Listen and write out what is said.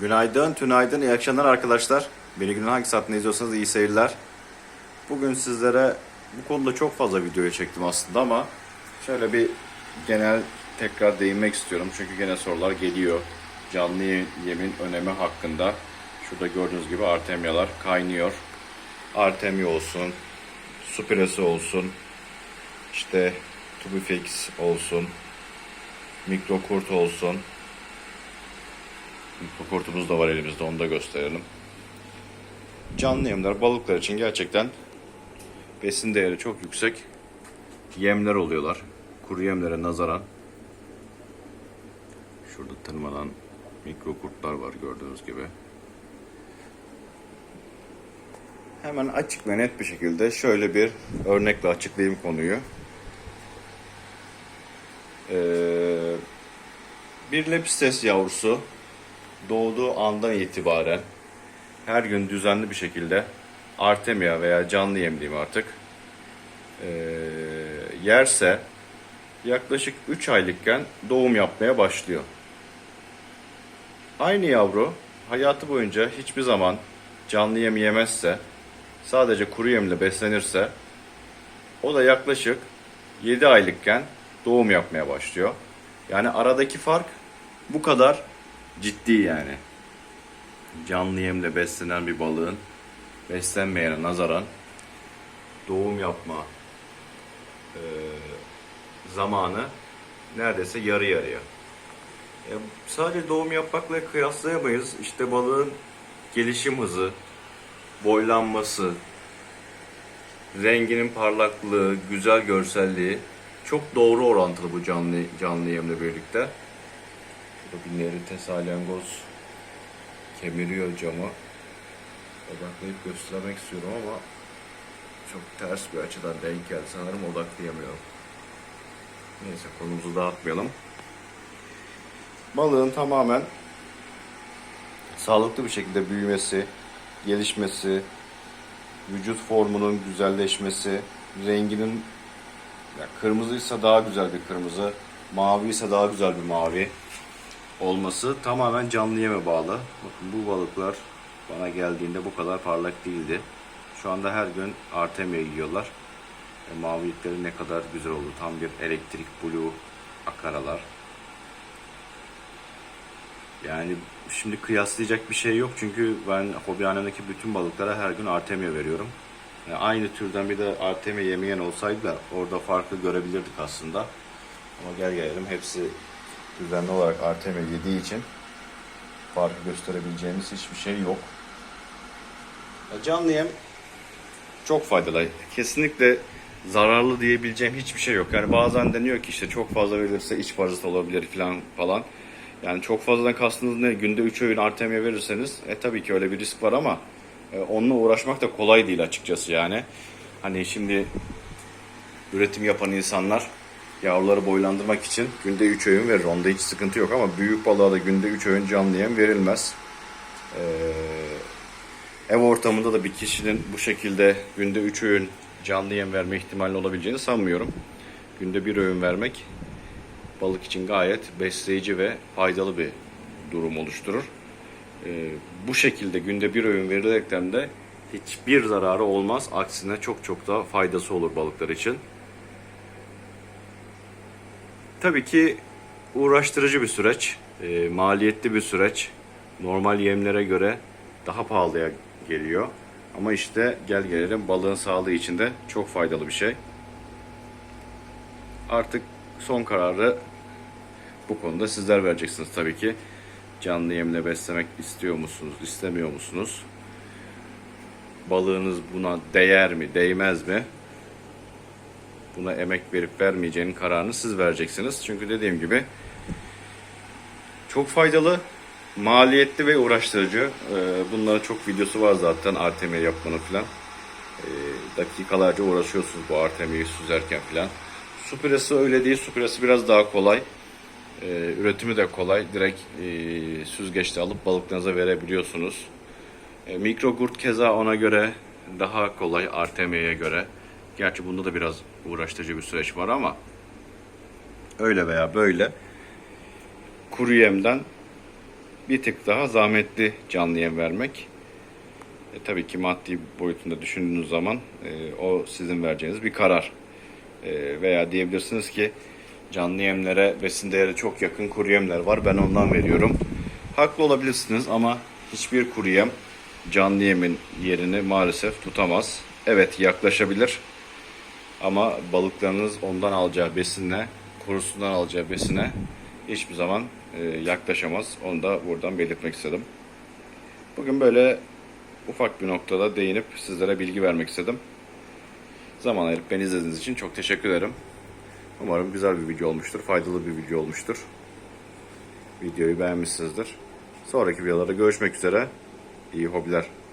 Günaydın, tünaydın, iyi akşamlar arkadaşlar. Beni günün hangi saatinde izliyorsanız iyi seyirler. Bugün sizlere bu konuda çok fazla videoyu çektim aslında ama şöyle bir genel tekrar değinmek istiyorum. Çünkü gene sorular geliyor. Canlı yemin önemi hakkında. Şurada gördüğünüz gibi artemyalar kaynıyor. Artemya olsun, supiresi olsun, işte tubifix olsun, mikrokurt olsun, Mikrokortumuz da var elimizde onu da gösterelim. Canlı yemler balıklar için gerçekten besin değeri çok yüksek yemler oluyorlar. Kuru yemlere nazaran. Şurada tırmanan mikrokurtlar var gördüğünüz gibi. Hemen açık ve net bir şekilde şöyle bir örnekle açıklayayım konuyu. Ee, bir lepistes yavrusu doğduğu andan itibaren her gün düzenli bir şekilde artemia veya canlı yem diyeyim artık ee, yerse yaklaşık 3 aylıkken doğum yapmaya başlıyor. Aynı yavru hayatı boyunca hiçbir zaman canlı yem yemezse sadece kuru yemle beslenirse o da yaklaşık 7 aylıkken doğum yapmaya başlıyor. Yani aradaki fark bu kadar ciddi yani. Canlı yemle beslenen bir balığın beslenmeyene nazaran doğum yapma e, zamanı neredeyse yarı yarıya. E, sadece doğum yapmakla kıyaslayamayız. İşte balığın gelişim hızı, boylanması, renginin parlaklığı, güzel görselliği çok doğru orantılı bu canlı canlı yemle birlikte. Nerite salyangoz kemiriyor camı. Odaklayıp göstermek istiyorum ama çok ters bir açıdan denk geldi. Sanırım odaklayamıyorum. Neyse konumuzu dağıtmayalım. Balığın tamamen sağlıklı bir şekilde büyümesi, gelişmesi, vücut formunun güzelleşmesi, renginin ya kırmızıysa daha güzel bir kırmızı, mavi ise daha güzel bir mavi olması tamamen canlı yeme bağlı. Bakın bu balıklar bana geldiğinde bu kadar parlak değildi. Şu anda her gün artemia yiyorlar. E, mavilikleri ne kadar güzel oldu. Tam bir elektrik blue akaralar. Yani şimdi kıyaslayacak bir şey yok çünkü ben hobihanemdeki bütün balıklara her gün artemia veriyorum. Yani aynı türden bir de artemia yemeyen olsaydı da orada farklı görebilirdik aslında. Ama gel gelelim hepsi düzenli olarak artemia yediği için farkı gösterebileceğimiz hiçbir şey yok. Canlı yem çok faydalı. Kesinlikle zararlı diyebileceğim hiçbir şey yok. Yani bazen deniyor ki işte çok fazla verilirse iç parazit olabilir falan falan. Yani çok fazladan kastınız ne? Günde 3 öğün artemia verirseniz e tabii ki öyle bir risk var ama e, onunla uğraşmak da kolay değil açıkçası yani. Hani şimdi üretim yapan insanlar yavruları boylandırmak için günde 3 öğün verir. Onda hiç sıkıntı yok ama büyük balığa da günde 3 öğün canlı yem verilmez. Ee, ev ortamında da bir kişinin bu şekilde günde 3 öğün canlı yem verme ihtimali olabileceğini sanmıyorum. Günde bir öğün vermek balık için gayet besleyici ve faydalı bir durum oluşturur. Ee, bu şekilde günde bir öğün verilerekten de hiçbir zararı olmaz. Aksine çok çok daha faydası olur balıklar için. Tabii ki uğraştırıcı bir süreç, e, maliyetli bir süreç. Normal yemlere göre daha pahalıya geliyor. Ama işte gel gelelim balığın sağlığı için de çok faydalı bir şey. Artık son kararı bu konuda sizler vereceksiniz tabii ki. Canlı yemle beslemek istiyor musunuz, istemiyor musunuz? Balığınız buna değer mi, değmez mi? Buna emek verip vermeyeceğinin kararını siz vereceksiniz. Çünkü dediğim gibi çok faydalı, maliyetli ve uğraştırıcı. Ee, Bunların çok videosu var zaten Artemia yapmanın falan. Ee, Dakikalarca uğraşıyorsunuz bu Artemia'yı süzerken falan. Su püresi öyle değil. Su püresi biraz daha kolay. Ee, Üretimi de kolay. Direkt süzgeçte alıp balıklarınıza verebiliyorsunuz. Mikrogurt keza ona göre daha kolay Artemia'ya göre. Gerçi bunda da biraz uğraştırıcı bir süreç var ama öyle veya böyle kuru yemden bir tık daha zahmetli canlı yem vermek. E, tabii ki maddi boyutunda düşündüğünüz zaman e, o sizin vereceğiniz bir karar. E, veya diyebilirsiniz ki canlı yemlere besin değeri çok yakın kuru yemler var ben ondan veriyorum. Haklı olabilirsiniz ama hiçbir kuru yem canlı yemin yerini maalesef tutamaz. Evet yaklaşabilir ama balıklarınız ondan alacağı besinle, kurusundan alacağı besine hiçbir zaman e, yaklaşamaz. Onu da buradan belirtmek istedim. Bugün böyle ufak bir noktada değinip sizlere bilgi vermek istedim. Zaman ayırıp beni izlediğiniz için çok teşekkür ederim. Umarım güzel bir video olmuştur, faydalı bir video olmuştur. Videoyu beğenmişsinizdir. Sonraki videolarda görüşmek üzere. İyi hobiler.